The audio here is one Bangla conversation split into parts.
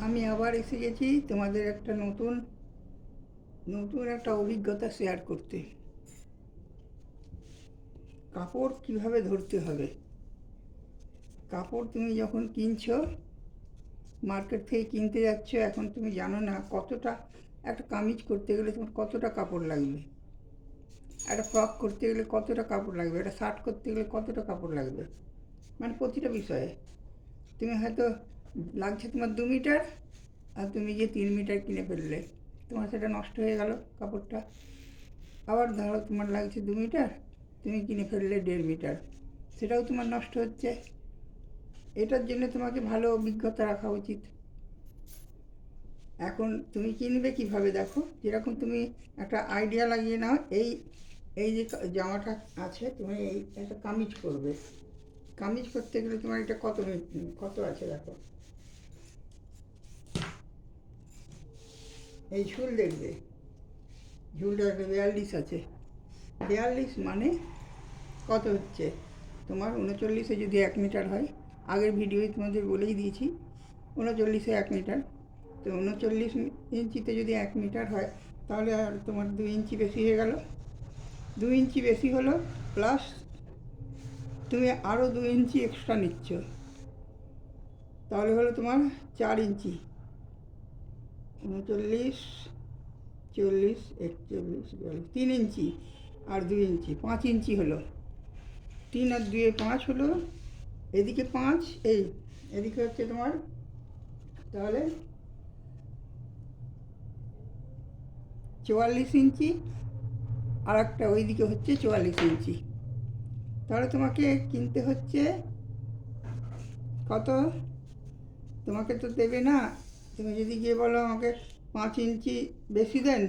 আমি আবার এসে গেছি তোমাদের একটা নতুন নতুন একটা অভিজ্ঞতা শেয়ার করতে। কাপড় কীভাবে ধরতে হবে? কাপড় তুমি যখন কিনছো মার্কেট থেকে কিনতে যাচ্ছ, এখন তুমি জানো না কতটা একটা কামিজ করতে গেলে তোমার কতটা কাপড় লাগবে। একটা ফ্রক করতে গেলে কতটা কাপড় লাগবে? একটা শার্ট করতে গেলে কতটা কাপড় লাগবে? মানে প্রতিটা বিষয়ে। তুমি হয়তো লাগছে তোমার দু মিটার, আর তুমি যে তিন মিটার কিনে ফেললে। তোমার সেটা নষ্ট হয়ে গেল কাপড়টা। আবার ধরো তোমার লাগছে দু মিটার, তুমি কিনে ফেললে দেড় মিটার। সেটাও তোমার নষ্ট হচ্ছে। এটার জন্য তোমাকে ভালো অভিজ্ঞতা রাখা উচিত। এখন তুমি কিনবে কীভাবে দেখো? যেরকম তুমি একটা আইডিয়া লাগিয়ে নাও, এই এই যে জামাটা আছে, তুমি এই একটা কামিজ করবে। কামিজ করতে গেলে তোমার এটা কত কত আছে দেখো? এই ঝুল দেখবে। ঝুলটা একটা বিয়াল্লিশ আছে। বিয়াল্লিশ মানে কত হচ্ছে? তোমার উনচল্লিশে যদি এক মিটার হয়, আগের ভিডিওয় তোমাদের বলেই দিয়েছি, উনচল্লিশে এক মিটার। তো উনচল্লিশ ইঞ্চিতে যদি এক মিটার হয়, তাহলে আর তোমার দু ইঞ্চি বেশি হয়ে গেল। দু ইঞ্চি বেশি হলো, প্লাস তুমি আরও দু ইঞ্চি এক্সট্রা নিচ্ছ। তাহলে হলো তোমার চার ইঞ্চি। উনচল্লিশ, চল্লিশ, একচল্লিশ, বিয়াল্লিশ, তিন ইঞ্চি আর দুই ইঞ্চি, পাঁচ ইঞ্চি হলো। তিন আর দুয়ে পাঁচ হলো, এদিকে পাঁচ, এই, এদিকে হচ্ছে তোমার, তাহলে চুয়াল্লিশ ইঞ্চি, আর একটা ওইদিকে হচ্ছে চুয়াল্লিশ ইঞ্চি। তাহলে তোমাকে কিনতে হচ্ছে কত? তোমাকে তো দেবে না তুমি যদি গিয়ে বলো আমাকে পাঁচ ইঞ্চি বেশি দেন,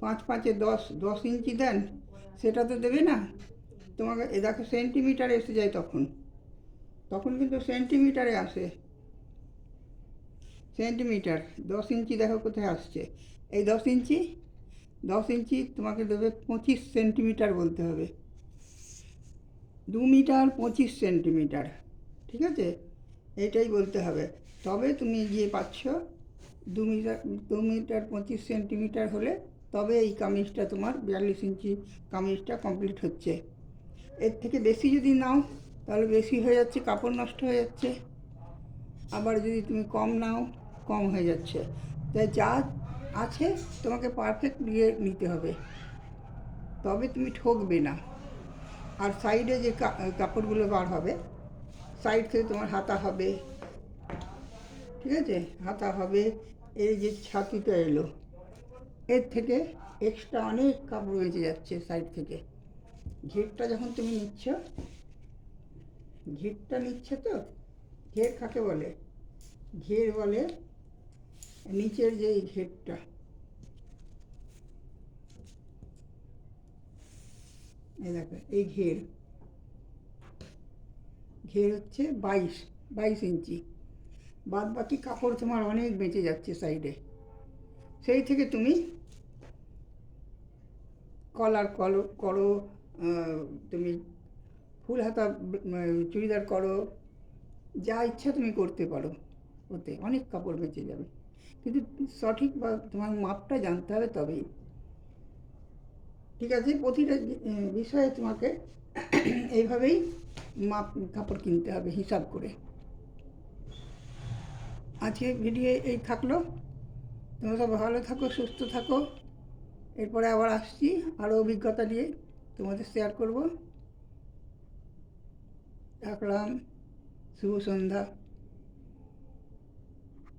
পাঁচ পাঁচে দশ দশ ইঞ্চি দেন, সেটা তো দেবে না। তোমাকে, এ দেখো সেন্টিমিটারে এসে যায় তখন। তখন কিন্তু সেন্টিমিটারে আসে। সেন্টিমিটার দশ ইঞ্চি দেখো কোথায় আসছে। এই দশ ইঞ্চি দশ ইঞ্চি তোমাকে দেবে পঁচিশ সেন্টিমিটার বলতে হবে। দু মিটার পঁচিশ সেন্টিমিটার ঠিক আছে? এইটাই বলতে হবে। তবে তুমি গিয়ে পাচ্ছ দু মিটার দু মিটার পঁচিশ সেন্টিমিটার হলে তবে এই কামিজটা তোমার বিয়াল্লিশ ইঞ্চি কামিজটা কমপ্লিট হচ্ছে। এর থেকে বেশি যদি নাও, তাহলে বেশি হয়ে যাচ্ছে, কাপড় নষ্ট হয়ে যাচ্ছে। আবার যদি তুমি কম নাও, কম হয়ে যাচ্ছে। তাই যা আছে তোমাকে পারফেক্ট দিয়ে নিতে হবে। তবে তুমি ঠকবে না। আর সাইডে যে কাপড়গুলো বার হবে সাইড থেকে তোমার হাতা হবে ঠিক আছে? হাতা হবে। এই যে ছাতিটা এলো। এর থেকে এক্সট্রা অনেক কাপড় বেঁচে যাচ্ছে সাইড থেকে। ঘেরটা যখন তুমি নিচ্ছ, ঘেরটা নিচ্ছে তো? ঘের কাকে বলে? ঘের বলে নিচের যে ঘেরটা। দেখো, এই ঘের। ঘের হচ্ছে বাইশ বাইশ ইঞ্চি। বাদ বাকি কাপড় তোমার অনেক বেঁচে যাচ্ছে সাইডে সেই থেকে তুমি কলার কলো, করো তুমি ফুল হাতা চুড়িদার করো, যা ইচ্ছা তুমি করতে পারো ওতে, অনেক কাপড় বেঁচে যাবে। কিন্তু সঠিক বা তোমার মাপটা জানতে হবে তবেই। ঠিক আছে, প্রতিটা বিষয়ে তোমাকে এইভাবেই মাপ, কাপড় কিনতে হবে, হিসাব করে। আজকে ভিডিও এই থাকল। তোমরা সব ভালো থাকো, সুস্থ থাকো। এরপরে আবার আসছি আরও অভিজ্ঞতা নিয়ে তোমাদের শেয়ার করব। রাখলাম, শুভ সন্ধ্যা।